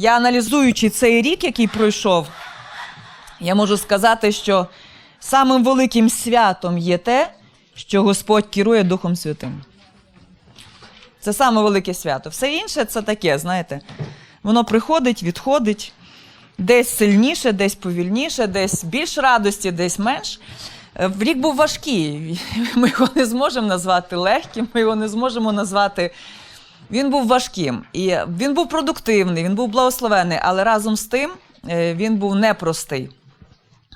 Я аналізуючи цей рік, який пройшов, я можу сказати, що самим великим святом є те, що Господь керує Духом Святим. Це саме велике свято. Все інше це таке, знаєте, воно приходить, відходить, десь сильніше, десь повільніше, десь більш радості, десь менш. Е, Рік був важкий. Ми його не зможемо назвати легким, ми його не зможемо назвати. Він був важким. І він був продуктивний, він був благословений, але разом з тим е, він був непростий.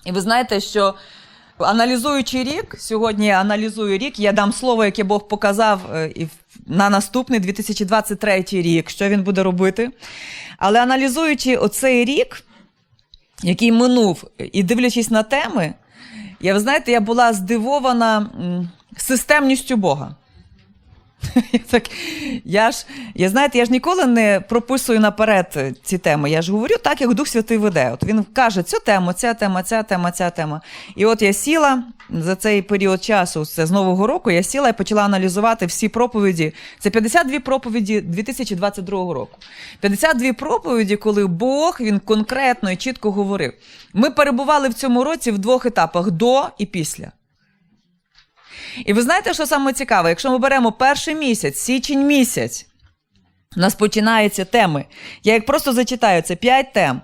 І ви знаєте, що аналізуючи рік, сьогодні я аналізую рік, я дам слово, яке Бог показав е, на наступний 2023 рік, що він буде робити. Але аналізуючи оцей рік, який минув, і дивлячись на теми, я, ви знаєте, я була здивована системністю Бога. Я Так, я ж, я знаєте, я ж ніколи не прописую наперед ці теми. Я ж говорю так, як Дух Святий веде. От він каже, цю тему, ця тема, ця тема, ця тема. І от я сіла за цей період часу, це з Нового року, я сіла і почала аналізувати всі проповіді. Це 52 проповіді 2022 року. 52 проповіді, коли Бог він конкретно і чітко говорив. Ми перебували в цьому році в двох етапах: до і після. І ви знаєте, що саме цікаве? Якщо ми беремо перший місяць, січень місяць, у нас починаються теми. Я як просто зачитаю, це п'ять тем.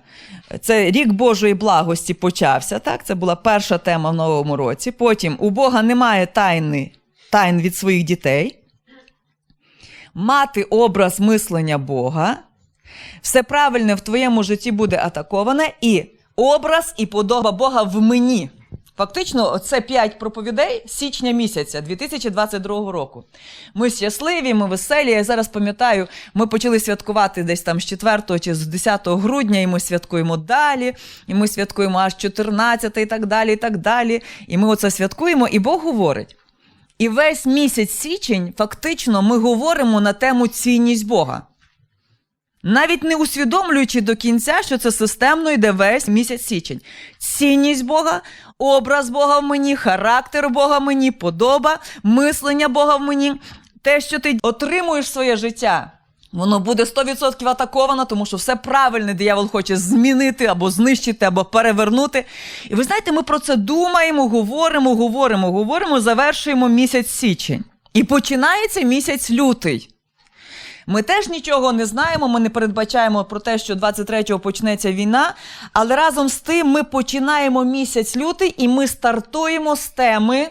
Це рік Божої благості почався. Так? Це була перша тема в новому році. Потім у Бога немає тайни, тайн від своїх дітей. Мати образ мислення Бога. Все правильне в твоєму житті буде атаковане, і образ і подоба Бога в мені. Фактично, це п'ять проповідей січня місяця 2022 року. Ми щасливі, ми веселі. Я зараз пам'ятаю, ми почали святкувати десь там з 4 чи з 10 грудня, і ми святкуємо далі, і ми святкуємо аж 14 і так далі, і так далі. І ми оце святкуємо, і Бог говорить. І весь місяць січень, фактично, ми говоримо на тему цінність Бога. Навіть не усвідомлюючи до кінця, що це системно йде весь місяць січень. Цінність Бога, образ Бога в мені, характер Бога в мені, подоба, мислення Бога в мені. Те, що ти отримуєш своє життя, воно буде 100% атаковано, тому що все правильне диявол хоче змінити або знищити, або перевернути. І ви знаєте, ми про це думаємо, говоримо, говоримо, говоримо, завершуємо місяць січень. І починається місяць лютий. Ми теж нічого не знаємо, ми не передбачаємо про те, що 23-го почнеться війна, але разом з тим ми починаємо місяць лютий і ми стартуємо з теми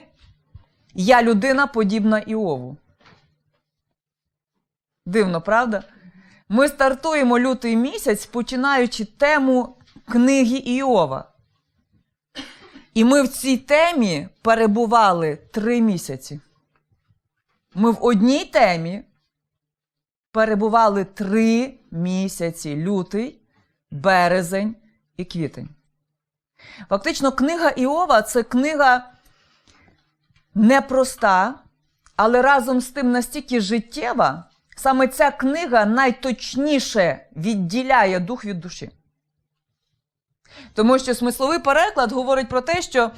Я людина подібна Іову. Дивно, правда? Ми стартуємо лютий місяць, починаючи тему книги Іова. І ми в цій темі перебували три місяці. Ми в одній темі перебували три місяці: лютий, березень і квітень. Фактично, книга Іова це книга непроста, але разом з тим настільки життєва. Саме ця книга найточніше відділяє дух від душі. Тому що смисловий переклад говорить про те, що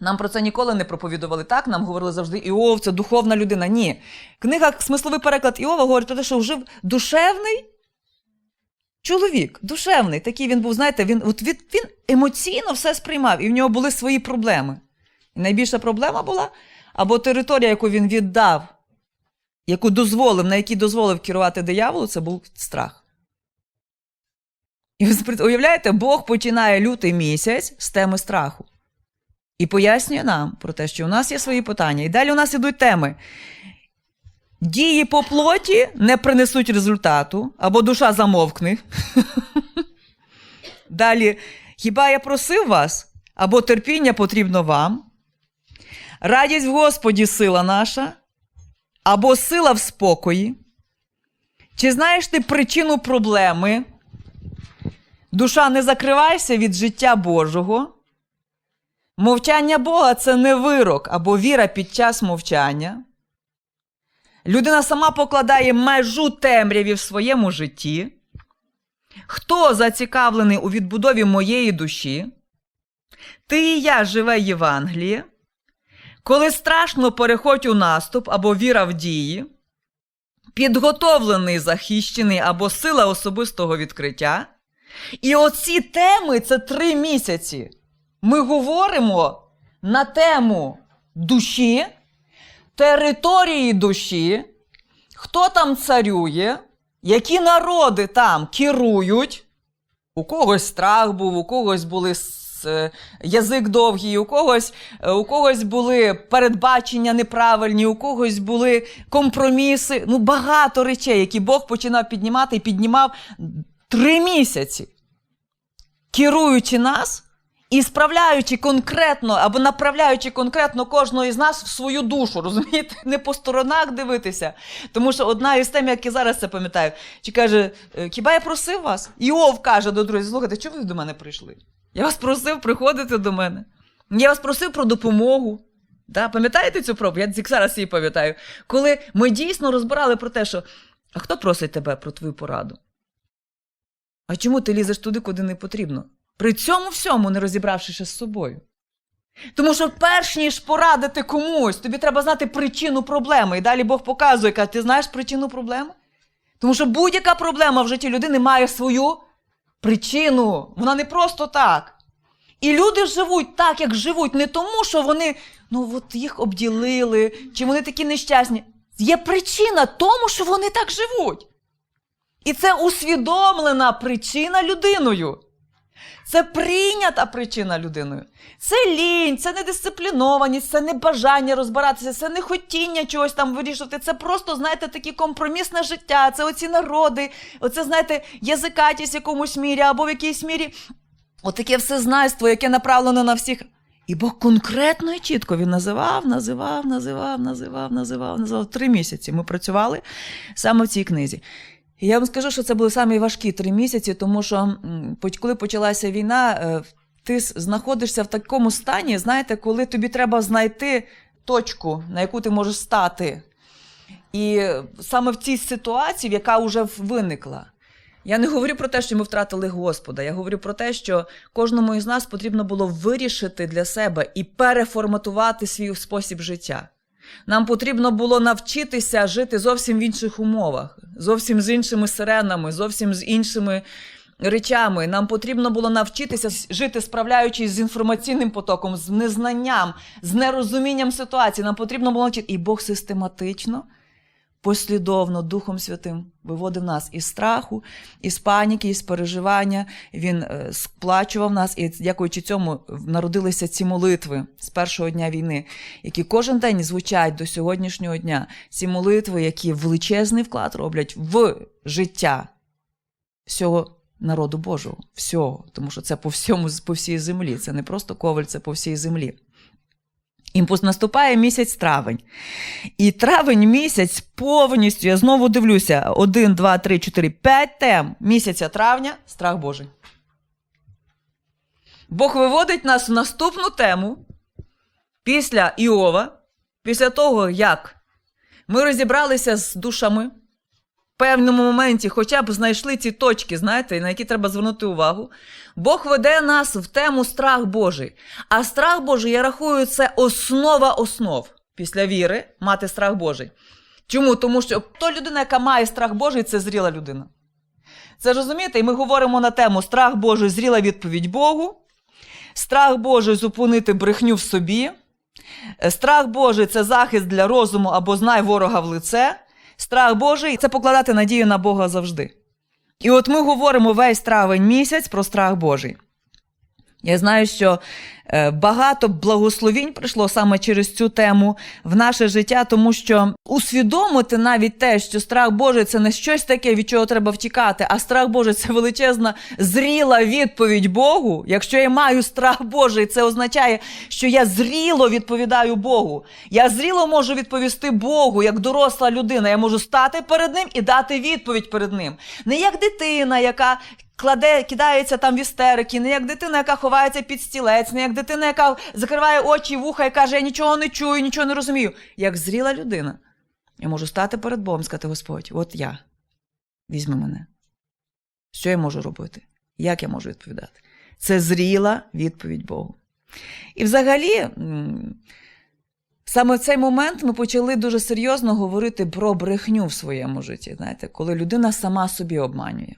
нам про це ніколи не проповідували так, нам говорили завжди Іов, це духовна людина. Ні. Книга смисловий переклад Іова говорить про те, що жив душевний чоловік, душевний. Такий він був, знаєте, він, от він, він емоційно все сприймав, і в нього були свої проблеми. І найбільша проблема була або територія, яку він віддав, яку дозволив, на якій дозволив керувати дияволу, це був страх. І ви уявляєте, Бог починає лютий місяць з теми страху. І пояснює нам про те, що у нас є свої питання. І далі у нас ідуть теми. Дії по плоті не принесуть результату, або душа замовкне. Далі, хіба я просив вас, або терпіння потрібно вам? Радість в Господі сила наша, або сила в спокої. Чи знаєш ти причину проблеми? Душа, не закривайся від життя Божого. Мовчання Бога це не вирок або віра під час мовчання. Людина сама покладає межу темряві в своєму житті. Хто зацікавлений у відбудові моєї душі? Ти і я живе Євангеліє. Коли страшно переходь у наступ або віра в дії, підготовлений, захищений або сила особистого відкриття. І оці теми це три місяці. Ми говоримо на тему душі, території душі, хто там царює, які народи там керують. У когось страх був, у когось були е, язик довгий, у когось, е, у когось були передбачення неправильні, у когось були компроміси. Ну, багато речей, які Бог починав піднімати і піднімав три місяці, керуючи нас і справляючи конкретно або направляючи конкретно кожного із нас в свою душу, розумієте? Не по сторонах дивитися. Тому що одна із тем, як я зараз це пам'ятаю, чи каже, «Е, хіба я просив вас? Іов каже до друзів, слухайте, чого ви до мене прийшли? Я вас просив приходити до мене. Я вас просив про допомогу. Да, пам'ятаєте цю пробу? Я зараз її пам'ятаю. Коли ми дійсно розбирали про те, що а хто просить тебе про твою пораду? А чому ти лізеш туди, куди не потрібно? При цьому всьому не розібравшися з собою. Тому що перш ніж порадити комусь, тобі треба знати причину проблеми. І далі Бог показує, каже, ти знаєш причину проблеми? Тому що будь-яка проблема в житті людини має свою причину. Вона не просто так. І люди живуть так, як живуть, не тому, що вони ну от їх обділили, чи вони такі нещасні. Є причина тому, що вони так живуть. І це усвідомлена причина людиною. Це прийнята причина людиною. Це лінь, це недисциплінованість, це не бажання розбиратися, це не хотіння чогось там вирішувати. Це просто, знаєте, таке компромісне життя, це оці народи, оце, знаєте, язикатість в якомусь мірі або в якійсь мірі. Отаке всезнайство, яке направлено на всіх. І Бог конкретно і чітко він називав, називав, називав, називав, називав, називав. Три місяці ми працювали саме в цій книзі. Я вам скажу, що це були самі важкі три місяці, тому що коли почалася війна, е, ти знаходишся в такому стані, знаєте, коли тобі треба знайти точку, на яку ти можеш стати. І саме в цій ситуації, яка вже виникла. Я не говорю про те, що ми втратили Господа. Я говорю про те, що кожному із нас потрібно було вирішити для себе і переформатувати свій спосіб життя. Нам потрібно було навчитися жити зовсім в інших умовах, зовсім з іншими сиренами, зовсім з іншими речами. Нам потрібно було навчитися жити, справляючись з інформаційним потоком, з незнанням, з нерозумінням ситуації. Нам потрібно було навчити. І Бог систематично, послідовно Духом Святим виводив нас із страху, із паніки, із переживання. Він е, сплачував нас, і дякуючи цьому народилися ці молитви з першого дня війни, які кожен день звучать до сьогоднішнього дня. Ці молитви, які величезний вклад роблять в життя всього народу Божого, всього, тому що це по всьому, по всій землі. Це не просто коваль, це по всій землі. І наступає місяць травень. І травень місяць повністю, я знову дивлюся: 1, 2, 3, 4, 5 тем місяця травня страх Божий. Бог виводить нас в наступну тему після Іова, після того, як ми розібралися з душами, певному моменті хоча б знайшли ці точки, знаєте, на які треба звернути увагу. Бог веде нас в тему страх Божий. А страх Божий, я рахую, це основа основ після віри мати страх Божий. Чому? Тому що то людина, яка має страх Божий, це зріла людина. Це розумієте, і ми говоримо на тему страх Божий, зріла відповідь Богу, страх Божий зупинити брехню в собі. Страх Божий це захист для розуму або знай ворога в лице. Страх Божий це покладати надію на Бога завжди. І от ми говоримо весь травень місяць про страх Божий. Я знаю, що е, багато благословінь прийшло саме через цю тему в наше життя, тому що усвідомити навіть те, що страх Божий це не щось таке, від чого треба втікати, а страх Божий це величезна зріла відповідь Богу. Якщо я маю страх Божий, це означає, що я зріло відповідаю Богу. Я зріло можу відповісти Богу як доросла людина. Я можу стати перед ним і дати відповідь перед ним. Не як дитина, яка кладе, кидається там в істерики, не як дитина, яка ховається під стілець, не як дитина, яка закриває очі, вуха і каже, я нічого не чую, нічого не розумію. Як зріла людина, я можу стати перед Богом сказати, Господь, от я, візьми мене. Що я можу робити? Як я можу відповідати? Це зріла відповідь Богу. І взагалі, Саме в цей момент ми почали дуже серйозно говорити про брехню в своєму житті, знаєте, коли людина сама собі обманює.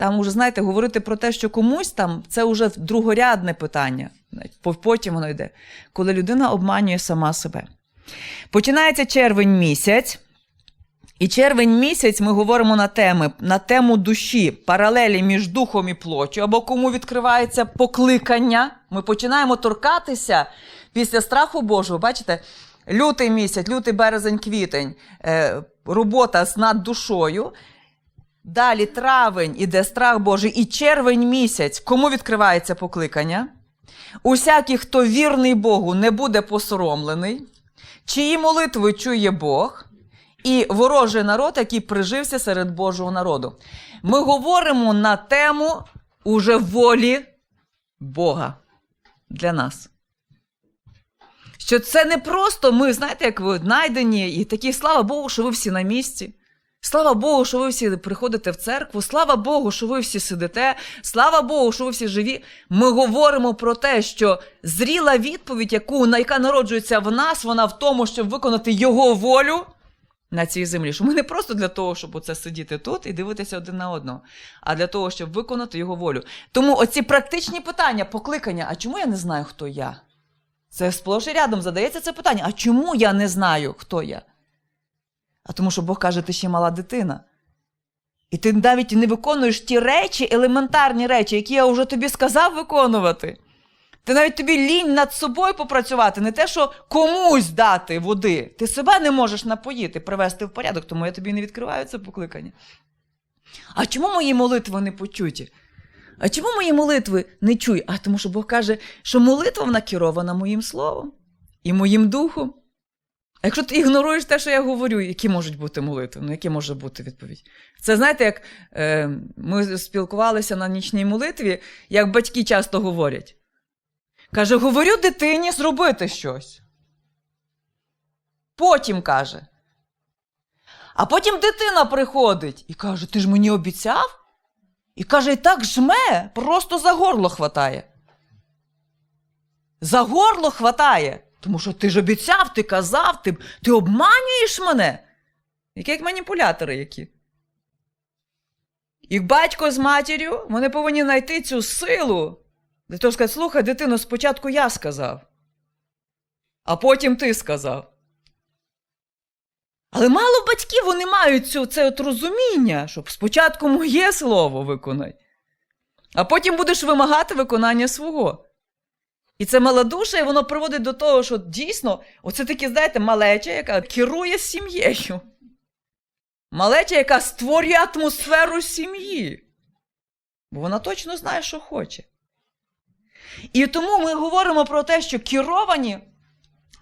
Там уже, знаєте, говорити про те, що комусь там, це вже другорядне питання. Потім воно йде, коли людина обманює сама себе. Починається червень місяць. І червень місяць ми говоримо на теми, на тему душі, паралелі між духом і плоттю, або кому відкривається покликання. Ми починаємо торкатися після страху Божого. Бачите, лютий місяць, лютий березень, квітень, е, робота з над душою. Далі травень іде страх Божий, і червень місяць. Кому відкривається покликання? Усякий, хто вірний Богу, не буде посоромлений, чиї молитви чує Бог, і ворожий народ, який прижився серед Божого народу. Ми говоримо на тему уже волі Бога для нас. Що це не просто ми, знаєте, як ви знайдені, і такі слава Богу, що ви всі на місці. Слава Богу, що ви всі приходите в церкву. Слава Богу, що ви всі сидите. Слава Богу, що ви всі живі. Ми говоримо про те, що зріла відповідь, яку, яка народжується в нас, вона в тому, щоб виконати Його волю на цій землі. Що ми не просто для того, щоб оце сидіти тут і дивитися один на одного, а для того, щоб виконати його волю. Тому оці практичні питання, покликання, а чому я не знаю, хто я? Це сплош і рядом задається це питання. А чому я не знаю, хто я? А тому, що Бог каже, ти ще мала дитина. І ти навіть не виконуєш ті речі, елементарні речі, які я вже тобі сказав виконувати. Ти навіть тобі лінь над собою попрацювати, не те, що комусь дати води. Ти себе не можеш напоїти, привести в порядок, тому я тобі не відкриваю це покликання. А чому мої молитви не почуті? А чому мої молитви не чують? А тому що Бог каже, що молитва вона керована моїм словом і моїм духом. А якщо ти ігноруєш те, що я говорю, які можуть бути молитви? Ну, які може бути відповідь? Це знаєте, як е, ми спілкувалися на нічній молитві, як батьки часто говорять. Каже, говорю дитині зробити щось. Потім каже. А потім дитина приходить і каже: Ти ж мені обіцяв? І каже, і так жме, просто за горло хватає. За горло хватає. Тому що ти ж обіцяв, ти казав, ти, ти обманюєш мене. Які як маніпулятори які. І батько з матір'ю вони повинні знайти цю силу. Для того сказати, слухай, дитино, спочатку я сказав, а потім ти сказав. Але мало батьків вони мають цю, це от розуміння, щоб спочатку моє слово виконай, а потім будеш вимагати виконання свого. І це малодуша, і воно приводить до того, що дійсно, оце таке, знаєте, малеча, яка керує сім'єю. Малеча, яка створює атмосферу сім'ї. Бо вона точно знає, що хоче. І тому ми говоримо про те, що керовані,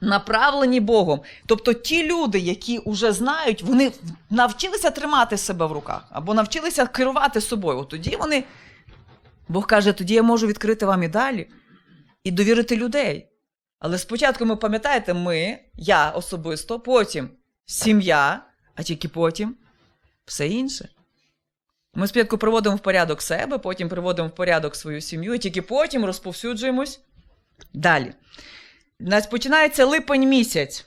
направлені Богом. Тобто ті люди, які вже знають, вони навчилися тримати себе в руках або навчилися керувати собою. От тоді вони, Бог каже, тоді я можу відкрити вам і далі і довірити людей. Але спочатку ми пам'ятаєте, ми, я особисто, потім сім'я, а тільки потім все інше. Ми спочатку приводимо в порядок себе, потім приводимо в порядок свою сім'ю, і тільки потім розповсюджуємось далі. У нас починається липень місяць.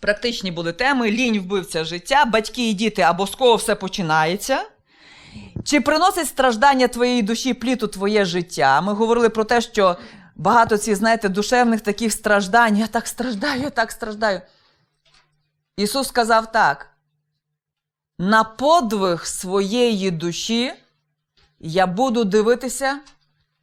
Практичні були теми: лінь вбивця життя, батьки і діти або з кого все починається. Чи приносить страждання твоєї душі плід у твоє життя? Ми говорили про те, що багато цих, знаєте, душевних таких страждань. Я так страждаю, я так страждаю. Ісус сказав так: на подвиг своєї душі я буду дивитися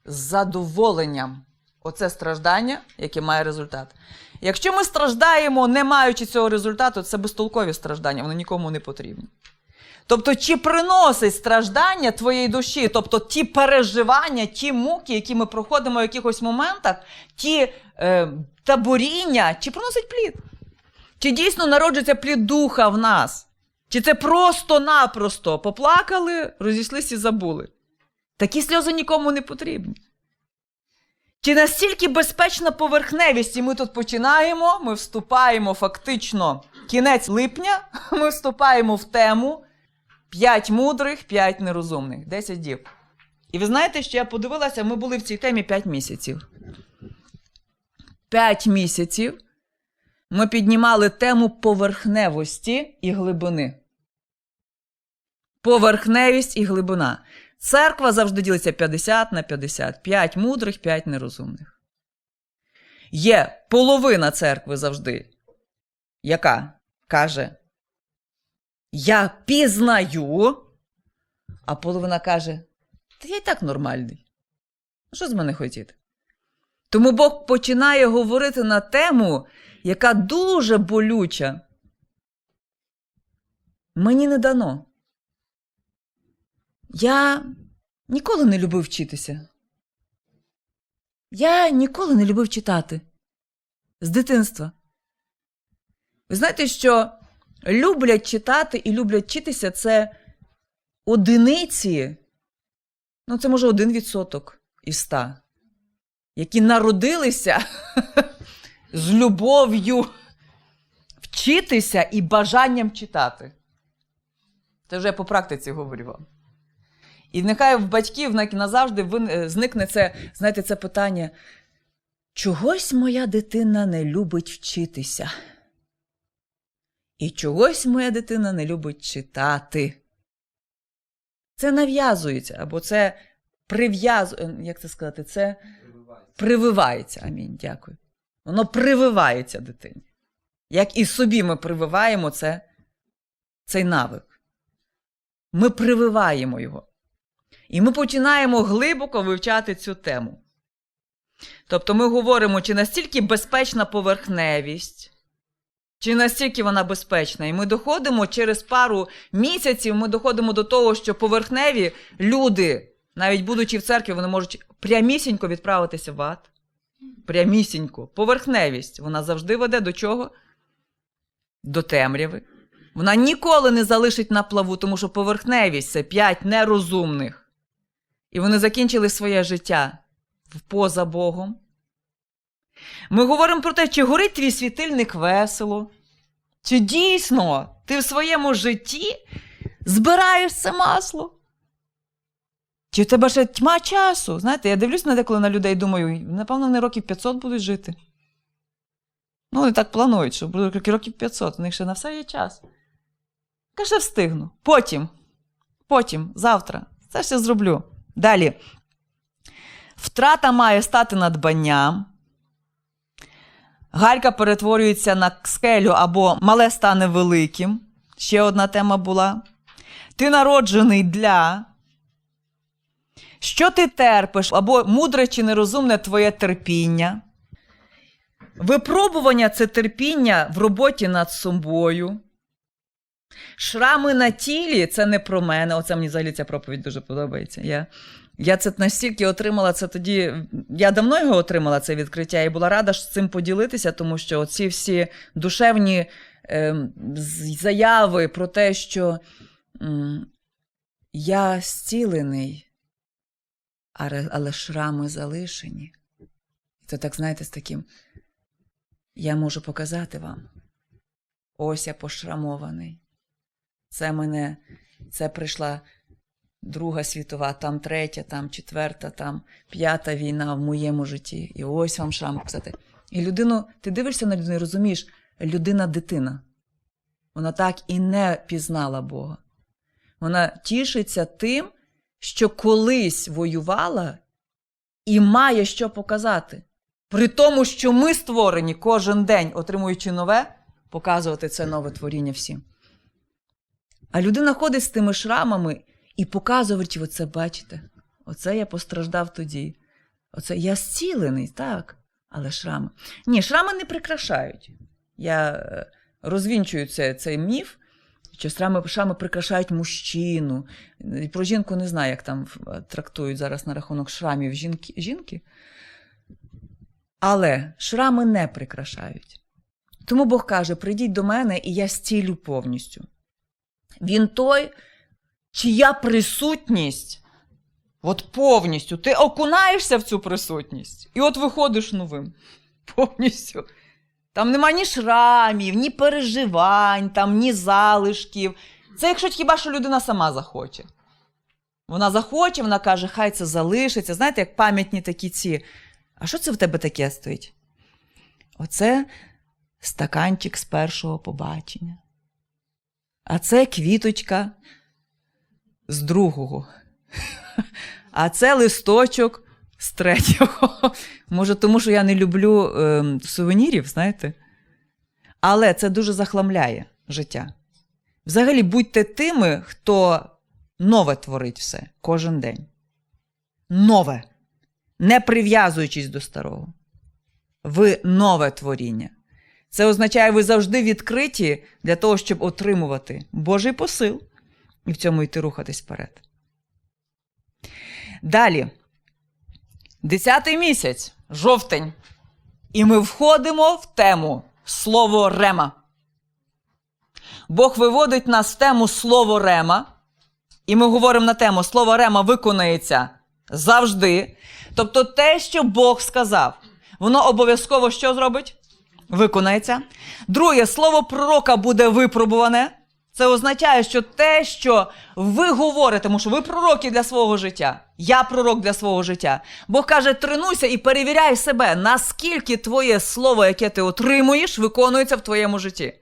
з задоволенням. Оце страждання, яке має результат. Якщо ми страждаємо, не маючи цього результату, це безтолкові страждання, вони нікому не потрібні. Тобто, чи приносить страждання твоєї душі, тобто ті переживання, ті муки, які ми проходимо в якихось моментах, ті е, таборіння, чи приносить плід? Чи дійсно народжується плід духа в нас? Чи це просто-напросто поплакали, розійшлися і забули? Такі сльози нікому не потрібні. Чи настільки безпечна поверхневість, і ми тут починаємо, ми вступаємо фактично кінець липня, ми вступаємо в тему п'ять мудрих, п'ять нерозумних, 10 дів. І ви знаєте, що я подивилася, ми були в цій темі 5 місяців. 5 місяців ми піднімали тему поверхневості і глибини. Поверхневість і глибина. Церква завжди ділиться 50 на 50. 5 мудрих, 5 нерозумних. Є половина церкви завжди, яка каже: Я пізнаю, а половина каже: Та я і так нормальний. Що з мене хотіти? Тому Бог починає говорити на тему, яка дуже болюча. Мені не дано. Я ніколи не любив вчитися. Я ніколи не любив читати з дитинства. Ви знаєте, що люблять читати і люблять вчитися це одиниці, ну це може один відсоток із ста, які народилися з любов'ю вчитися і бажанням читати. Це вже я по практиці говорю вам. І нехай в батьків назавжди е, зникне це, знаєте, це питання. Чогось моя дитина не любить вчитися. І чогось моя дитина не любить читати. Це нав'язується, або це прив'язує, як це сказати, це прививається. Амінь, дякую. Воно прививається дитині. Як і собі ми прививаємо це, цей навик. Ми прививаємо його. І ми починаємо глибоко вивчати цю тему. Тобто ми говоримо, чи настільки безпечна поверхневість, чи настільки вона безпечна. І ми доходимо через пару місяців, ми доходимо до того, що поверхневі люди, навіть будучи в церкві, вони можуть прямісінько відправитися в ад. Прямісінько. Поверхневість. Вона завжди веде до чого? До темряви. Вона ніколи не залишить на плаву, тому що поверхневість це п'ять нерозумних. І вони закінчили своє життя поза Богом. Ми говоримо про те, чи горить твій світильник весело, чи дійсно ти в своєму житті збираєш це масло. Чи в тебе ще тьма часу? Знаєте, я дивлюсь на деколи на людей думаю, напевно, вони років 500 будуть жити. Ну, вони так планують, що будуть років 500, у них ще на все є час. Каже, встигну. Потім, потім, завтра. Це все зроблю. Далі. Втрата має стати надбанням. Галька перетворюється на скелю або мале стане великим. Ще одна тема була. Ти народжений для. Що ти терпиш, або мудре чи нерозумне твоє терпіння. Випробування це терпіння в роботі над собою. Шрами на тілі це не про мене. Оце мені взагалі ця проповідь дуже подобається. Я, я це настільки отримала це тоді. Я давно його отримала, це відкриття, і була рада з цим поділитися, тому що ці всі душевні е, заяви про те, що м, я зцілений, але, але шрами залишені. Це так, знаєте, з таким. Я можу показати вам. Ось я пошрамований. Це мене, це прийшла Друга світова, там третя, там четверта, там п'ята війна в моєму житті. І ось вам шрам показати. І людину, ти дивишся на людину і розумієш, людина дитина. Вона так і не пізнала Бога. Вона тішиться тим, що колись воювала і має що показати. При тому, що ми створені кожен день, отримуючи нове, показувати це нове творіння всім. А людина ходить з тими шрамами і показують, оце бачите, оце я постраждав тоді. Оце я зцілений, так, але шрами. Ні, шрами не прикрашають. Я е, розвінчую це, цей міф, що шрами, шрами прикрашають мужчину. Про жінку не знаю, як там е, трактують зараз на рахунок шрамів жінки. жінки. Але шрами не прикрашають. Тому Бог каже: прийдіть до мене, і я зцілю повністю. Він той, чия присутність, от повністю, ти окунаєшся в цю присутність, і от виходиш новим. Повністю. Там нема ні шрамів, ні переживань, там, ні залишків. Це якщо хіба що людина сама захоче. Вона захоче, вона каже, хай це залишиться. Знаєте, як пам'ятні такі ці. А що це в тебе таке стоїть? Оце стаканчик з першого побачення. А це квіточка з другого. А це листочок з третього. Може, тому що я не люблю ем, сувенірів, знаєте? Але це дуже захламляє життя. Взагалі, будьте тими, хто нове творить все кожен день. Нове. Не прив'язуючись до старого. Ви нове творіння. Це означає, ви завжди відкриті для того, щоб отримувати Божий посил і в цьому йти рухатись вперед. Далі. Десятий місяць, жовтень. І ми входимо в тему слово рема. Бог виводить нас в тему слово рема. І ми говоримо на тему слово рема виконається завжди. Тобто те, що Бог сказав, воно обов'язково що зробить? Виконається. Друге, слово пророка буде випробуване. Це означає, що те, що ви говорите, тому що ви пророки для свого життя, я пророк для свого життя. Бог каже, тренуйся і перевіряй себе, наскільки твоє слово, яке ти отримуєш, виконується в твоєму житті.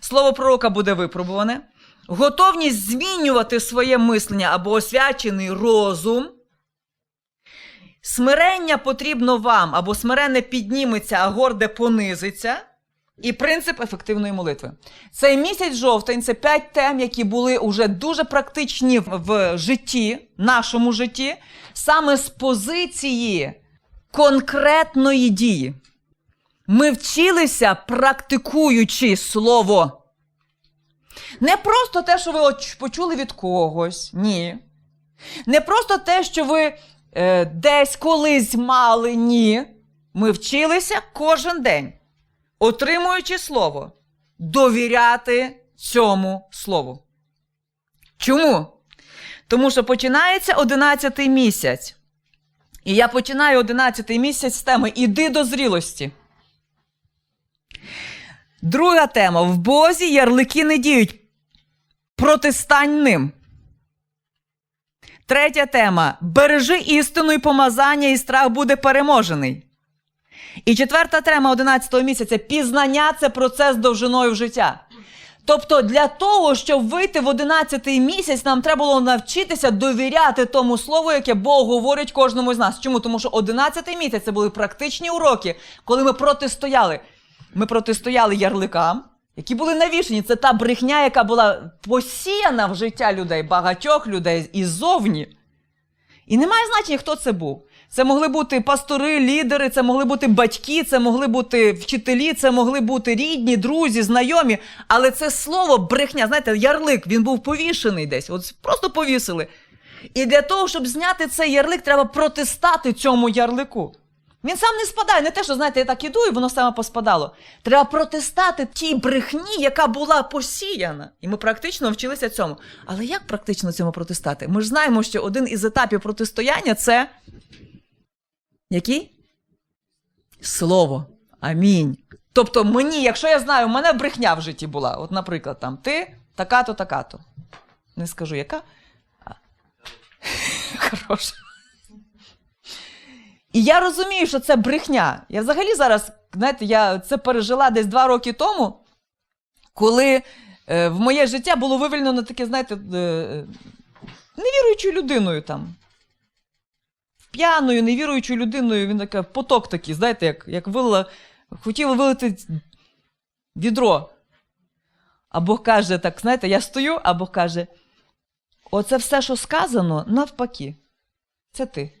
Слово пророка буде випробуване. Готовність змінювати своє мислення або освячений розум. Смирення потрібно вам, або смирене підніметься, а горде понизиться. І принцип ефективної молитви. Цей місяць жовтень це п'ять тем, які були уже дуже практичні в- житті, нашому житті, саме з позиції конкретної дії. Ми вчилися, практикуючи слово. Не просто те, що ви почули від когось, ні. Не просто те, що ви е, десь колись мали, ні. Ми вчилися кожен день, отримуючи слово, довіряти цьому слову. Чому? Тому що починається 11 місяць. І я починаю 11 місяць з теми Іди до зрілості. Друга тема: в Бозі ярлики не діють. Протистань ним. Третя тема: бережи істину і помазання, і страх буде переможений. І четверта тема 11 місяця пізнання це процес довжиною в життя. Тобто, для того, щоб вийти в 11 місяць, нам треба було навчитися довіряти тому слову, яке Бог говорить кожному з нас. Чому? Тому що 11 місяць це були практичні уроки, коли ми протистояли. Ми протистояли ярликам, які були навішені. Це та брехня, яка була посіяна в життя людей, багатьох людей іззовні. І немає значення, хто це був. Це могли бути пастори, лідери, це могли бути батьки, це могли бути вчителі, це могли бути рідні, друзі, знайомі. Але це слово брехня, знаєте, ярлик, він був повішений десь. От просто повісили. І для того, щоб зняти цей ярлик, треба протистати цьому ярлику. Він сам не спадає, не те, що знаєте, я так іду, і воно саме поспадало. Треба протистати тій брехні, яка була посіяна. І ми практично вчилися цьому. Але як практично цьому протистати? Ми ж знаємо, що один із етапів протистояння це який? Слово. Амінь. Тобто мені, якщо я знаю, у мене брехня в житті була. От, наприклад, там ти така-то, така-то. Не скажу, яка. Хороша. І я розумію, що це брехня. Я взагалі зараз, знаєте, я це пережила десь два роки тому, коли е, в моє життя було вивільнено таке, знаєте, е, невіруючою людиною там. П'яною, невіруючою людиною, він таке поток такий, знаєте, як, як вилила, хотіла вилити відро. А Бог каже, так, знаєте, я стою, а Бог каже: оце все, що сказано, навпаки. Це ти.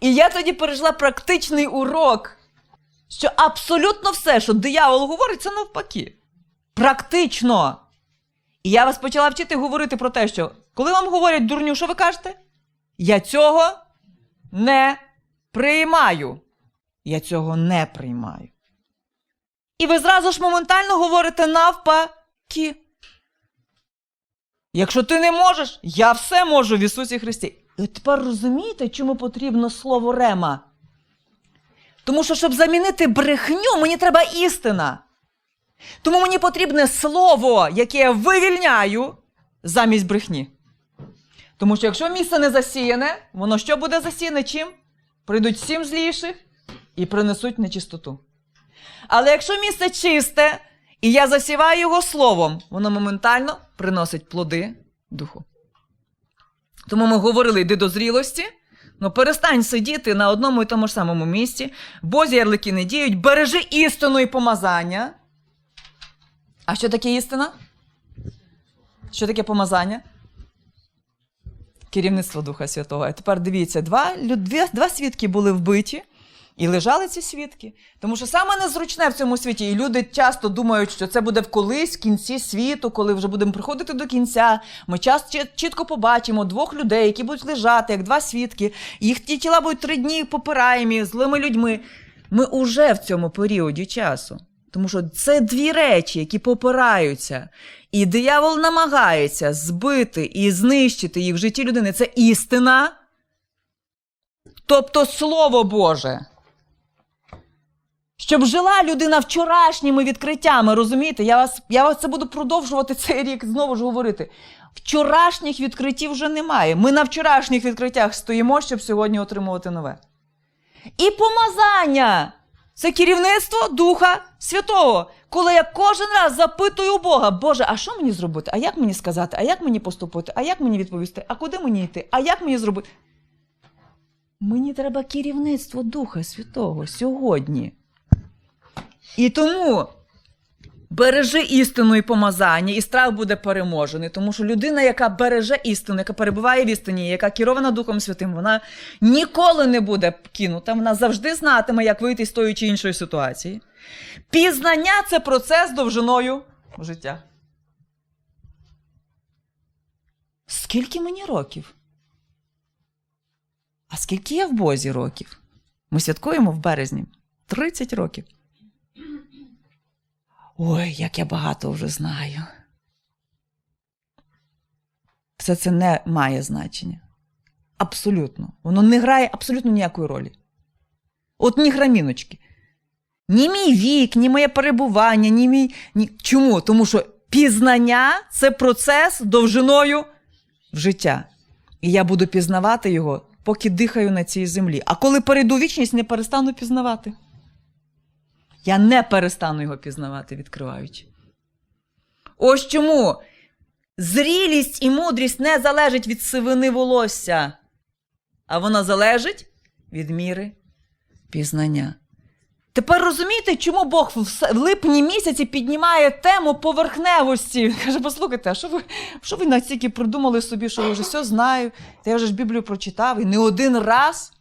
І я тоді пережила практичний урок, що абсолютно все, що диявол говорить, це навпаки. Практично. І я вас почала вчити говорити про те, що коли вам говорять дурню, що ви кажете? Я цього не приймаю. Я цього не приймаю. І ви зразу ж моментально говорите навпаки. Якщо ти не можеш, я все можу в Ісусі Христі. І тепер розумієте, чому потрібно слово рема? Тому що, щоб замінити брехню, мені треба істина. Тому мені потрібне слово, яке я вивільняю замість брехні. Тому що якщо місце не засіяне, воно що буде засіяне чим? Прийдуть сім зліших і принесуть нечистоту. Але якщо місце чисте, і я засіваю його словом, воно моментально приносить плоди духу. Тому ми говорили, йди до зрілості, ну перестань сидіти на одному і тому ж самому місці, бозі ярлики не діють, бережи істину і помазання. А що таке істина? Що таке помазання? Керівництво Духа Святого. А тепер дивіться, два, дві, два свідки були вбиті, і лежали ці свідки. Тому що саме незручне в цьому світі, і люди часто думають, що це буде в колись, в кінці світу, коли вже будемо приходити до кінця. Ми час чітко побачимо двох людей, які будуть лежати, як два свідки. Їх ті тіла будуть три дні попираємі злими людьми. Ми уже в цьому періоді часу. Тому що це дві речі, які попираються. І диявол намагається збити і знищити їх в житті людини. Це істина, тобто Слово Боже. Щоб жила людина вчорашніми відкриттями, розумієте? Я вас, я вас це буду продовжувати цей рік знову ж говорити. Вчорашніх відкриттів вже немає. Ми на вчорашніх відкриттях стоїмо, щоб сьогодні отримувати нове. І помазання це керівництво Духа Святого. Коли я кожен раз запитую Бога, Боже, а що мені зробити? А як мені сказати? А як мені поступити? А як мені відповісти? А куди мені йти? А як мені зробити? Мені треба керівництво Духа Святого сьогодні. І тому бережи істину і помазання, і страх буде переможений. Тому що людина, яка береже істину, яка перебуває в істині, яка керована Духом Святим, вона ніколи не буде кинута, вона завжди знатиме, як вийти з тої чи іншої ситуації. Пізнання це процес довжиною життя. Скільки мені років? А скільки я в Бозі років? Ми святкуємо в березні 30 років. Ой, як я багато вже знаю. Все це не має значення. Абсолютно. Воно не грає абсолютно ніякої ролі. От ні граміночки. Ні мій вік, ні моє перебування, ні мій. Ні... Чому? Тому що пізнання це процес довжиною в життя. І я буду пізнавати його, поки дихаю на цій землі. А коли перейду вічність, не перестану пізнавати. Я не перестану його пізнавати, відкриваючи. Ось чому зрілість і мудрість не залежить від сивини волосся, а вона залежить від міри пізнання. Тепер розумієте, чому Бог в липні місяці піднімає тему поверхневості? Каже, послухайте, а що ви, що ви настільки придумали собі, що я вже все знаю? Та я вже ж Біблію прочитав і не один раз.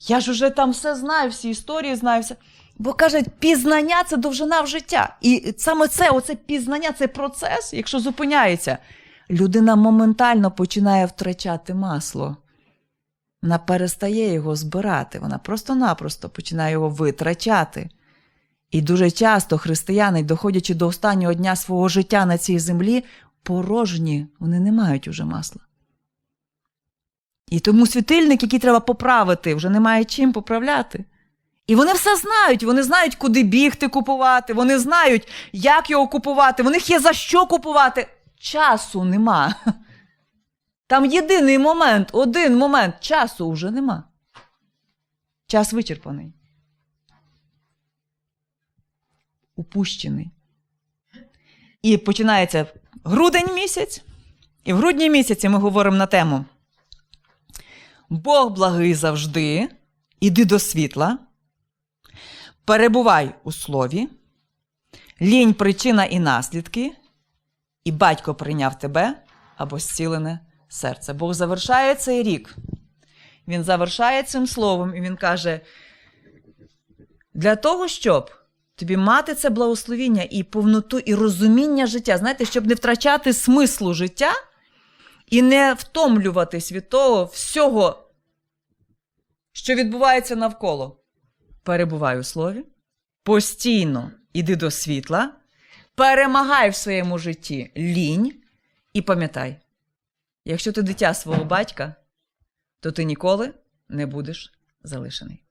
Я ж уже там все знаю, всі історії знаю. Все. Бо каже, пізнання це довжина в життя. І саме це, оце пізнання, цей процес, якщо зупиняється, людина моментально починає втрачати масло. Вона перестає його збирати, вона просто-напросто починає його витрачати. І дуже часто християни, доходячи до останнього дня свого життя на цій землі, порожні, вони не мають уже масла. І тому світильник, який треба поправити, вже немає чим поправляти. І вони все знають, вони знають, куди бігти купувати, вони знають, як його купувати, в них є за що купувати. Часу нема. Там єдиний момент, один момент часу вже нема. Час вичерпаний. Упущений. І починається грудень місяць, і в грудні місяці ми говоримо на тему Бог благий завжди, іди до світла, перебувай у слові, лінь причина і наслідки, і батько прийняв тебе або зцілене серце. Бог завершає цей рік. Він завершає цим словом, і він каже: для того, щоб тобі мати це благословіння і повноту, і розуміння життя, знаєте, щоб не втрачати смислу життя і не втомлюватись від того всього, що відбувається навколо. Перебувай у слові, постійно іди до світла, перемагай в своєму житті лінь і пам'ятай, якщо ти дитя свого батька, то ти ніколи не будеш залишений.